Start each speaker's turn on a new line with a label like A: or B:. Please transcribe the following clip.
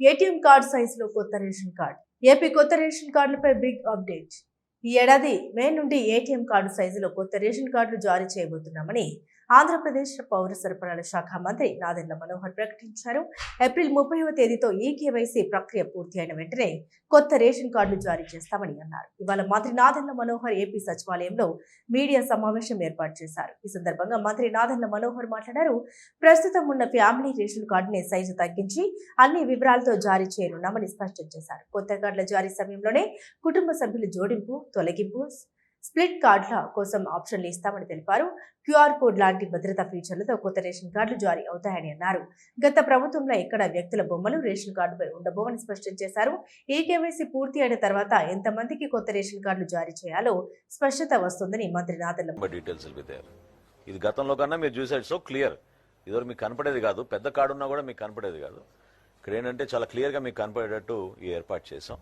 A: ATM card సైజులో కొత్త ration card. AP కొత్త రేషన్ కార్డులపై బిగ్ అప్డేట్. ఈ ఏడాది మే నుండి ఏటీఎం కార్డు సైజులో కొత్త రేషన్ కార్డులు జారీ చేయబోతున్నామని ఆంధ్రప్రదేశ్ పౌర సరఫరాల శాఖ మంత్రి నాదెండ్ల మనోహర్ ప్రకటించారు. ఏప్రిల్ ముప్పైవ తేదీతో ఈ కేవైసీ ప్రక్రియ పూర్తి అయిన వెంటనే కొత్త రేషన్ కార్డులు జారీ చేస్తామని అన్నారు. ఇవాళ మంత్రి నాదెండ్ల మనోహర్ ఏపీ సచివాలయంలో మీడియా సమావేశం ఏర్పాటు చేశారు. ఈ సందర్భంగా మంత్రి నాదెండ్ల మనోహర్ మాట్లాడారు. ప్రస్తుతం ఉన్న ఫ్యామిలీ రేషన్ కార్డుని సైజు తగ్గించి అన్ని వివరాలతో జారీ చేయనున్నామని స్పష్టం చేశారు. కొత్త కార్డుల జారీ సమయంలోనే కుటుంబ సభ్యుల జోడింపు తొలగింపు స్ప్లిట్ కార్డుల కోసం ఆప్షన్లు ఇస్తామని తెలిపారు. క్యూఆర్ కోడ్ లాంటి భద్రతా ఫీచర్లతో కొత్త రేషన్ కార్డులు జారీ అవుతాయని అన్నారు. గత ప్రభుత్వంలో ఎక్కడ వ్యక్తుల బొమ్మలు రేషన్ కార్డుపై ఉండబోవని స్పష్టం చేశారు. ఈ కేవైసీ పూర్తి అయిన తర్వాత ఎంతమందికి కొత్త రేషన్ కార్డులు జారీ చేయాలో స్పష్టత వస్తుందని మంత్రి నాదెల్ల
B: డీటెయిల్స్ ఇది గతంలో కన్నా మీరు చూసారు సో క్లియర్ ఇదివరకు మీకు కనపడేది కాదు. పెద్ద కార్డు ఉన్నా కూడా మీకు కనపడేది కాదు. ఇక్కడ ఏంటంటే చాలా క్లియర్గా మీకు కనపడేటట్టు ఈ ఏర్పాటు చేసాం